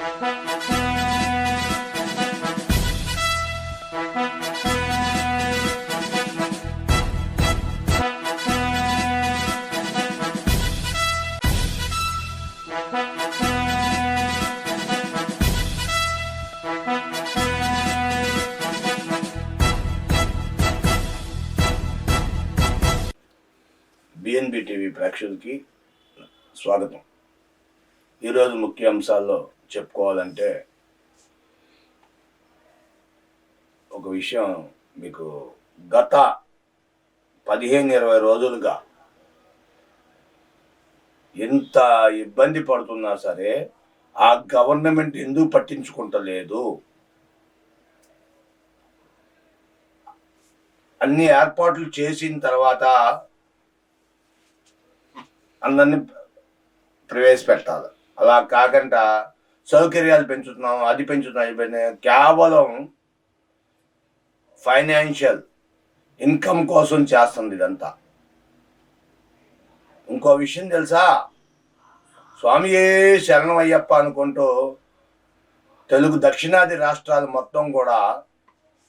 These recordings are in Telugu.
బిఎన్బి టీవీ ప్రేక్షకులకి స్వాగతం. ఈరోజు ముఖ్య అంశాల్లో చెప్పుకోవాలంటే ఒక విషయం మీకు గత పదిహేను ఇరవై రోజులుగా ఎంత ఇబ్బంది పడుతున్నా సరే ఆ గవర్నమెంట్ ఎందుకు పట్టించుకుంటలేదు? అన్ని ఏర్పాట్లు చేసిన తర్వాత అందరినీ ప్రవేశపెట్టాలి. అలా కాకుండా సౌకర్యాలు పెంచుతున్నాం అది పెంచుతున్నాం. కేవలం ఫైనాన్షియల్ ఇన్కమ్ కోసం చేస్తుంది ఇదంతా. ఇంకో విషయం తెలుసా? స్వామియే శరణం అయ్యప్ప అనుకుంటూ తెలుగు దక్షిణాది రాష్ట్రాలు మొత్తం కూడా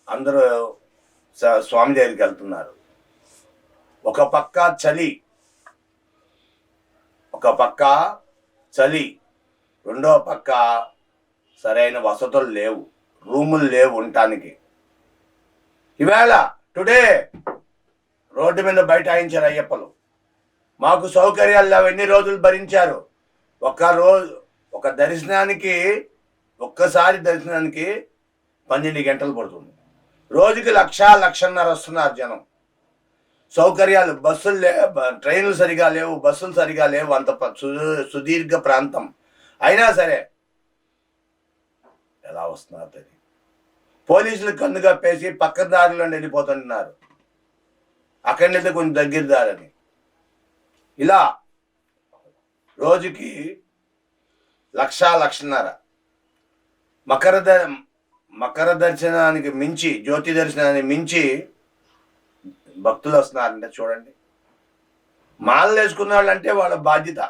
అందరూ స- స్వామి దగ్గరికి వెళ్తున్నారు. ఒక పక్క చలి ఒక పక్క చలి రెండో పక్క సరైన వసతులు లేవు రూములు లేవు ఉండటానికి. ఈవేళ టుడే రోడ్డు మీద బైఠాయించారు అయ్యప్పలు. మాకు సౌకర్యాలు లేవు ఎన్ని రోజులు భరించారు? ఒక రోజు ఒక దర్శనానికి ఒక్కసారి దర్శనానికి పన్నెండు గంటలు పడుతుంది. రోజుకి లక్ష లక్షన్నర వస్తున్నారు జనం. సౌకర్యాలు బస్సులు లే ట్రైన్లు సరిగా లేవు బస్సులు సరిగా లేవు అంత సుదీర్ఘ ప్రాంతం. అయినా సరే ఎలా వస్తున్నారు తెలియదు. పోలీసులు కన్ను కప్పేసి పక్క దారిలో వెళ్ళిపోతుంటున్నారు అక్కడి నుంచి కొంచెం దగ్గర దారని. ఇలా రోజుకి లక్ష లక్షన్నర. మకర ద మకర దర్శనానికి మించి జ్యోతి దర్శనానికి మించి భక్తులు వస్తున్నారంటే చూడండి. మాలలు వేసుకున్న వాళ్ళు అంటే వాళ్ళ బాధ్యత.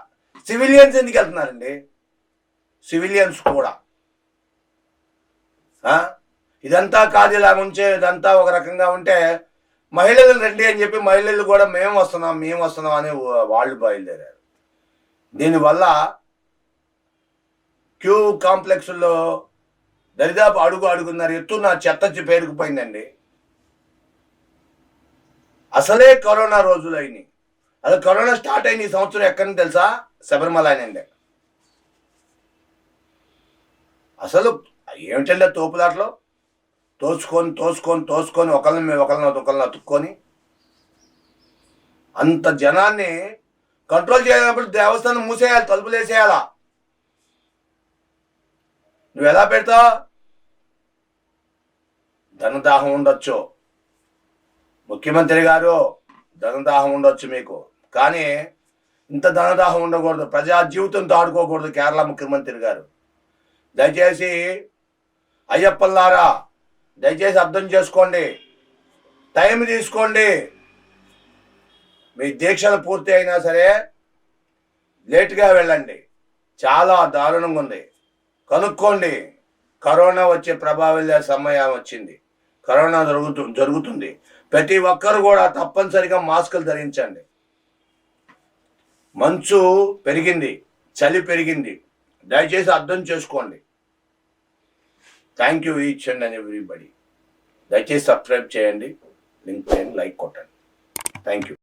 సివిలియన్స్ ఎందుకు వెళ్తున్నారండి? సివిలియన్స్ కూడా. ఇదంతా కాదు ఇలా ఉంచే ఇదంతా ఒక రకంగా ఉంటే మహిళలు రండి అని చెప్పి మహిళలు కూడా మేము వస్తున్నాం మేము వస్తున్నాం అని వాళ్ళు బయలుదేరారు. దీనివల్ల క్యూ కాంప్లెక్స్లో దరిదాపు అడుగు అడుగున్నారు ఎత్తున చెత్త పేరుకుపోయిందండి. అసలే కరోనా రోజులు అయినాయి అది కరోనా స్టార్ట్ అయిన ఈ సంవత్సరం ఎక్కడిని తెలుసా? శబరిమల అయినండి అసలు ఏమిటంటే ఆ తోపులాట్లో తోసుకొని తోసుకొని ఒకళ్ళని మేము ఒకరిని ఒకళ్ళని అతుక్కొని అంత జనాన్ని కంట్రోల్ చేయాలన్నప్పుడు దేవస్థానం మూసేయాలి తలుపులు వేసేయాలా? నువ్వు ఎలా పెడతావు ధనదాహం ఉండొచ్చు. ముఖ్యమంత్రి గారు ధనదాహం ఉండొచ్చు మీకు. కానీ ఇంత ధనదాహం ఉండకూడదు. ప్రజా జీవితంతో ఆడుకోకూడదు కేరళ ముఖ్యమంత్రి గారు. దయచేసి అయ్యప్పల్లారా దయచేసి అర్థం చేసుకోండి. టైం తీసుకోండి. మీ దీక్షలు పూర్తి అయినా సరే లేట్గా వెళ్ళండి. చాలా దారుణంగా ఉంది. కనుక్కోండి. కరోనా వచ్చే ప్రభావం సమయం వచ్చింది. కరోనా జరుగుతు జరుగుతుంది. ప్రతి ఒక్కరు కూడా తప్పనిసరిగా మాస్కులు ధరించండి. మంచు పెరిగింది. చలి పెరిగింది. దయచేసి అర్థం చేసుకోండి. Thank you each and and everybody దయచేసి సబ్స్క్రైబ్ చేయండి. లింక్ చేయండి లైక్ కొట్టండి. Thank you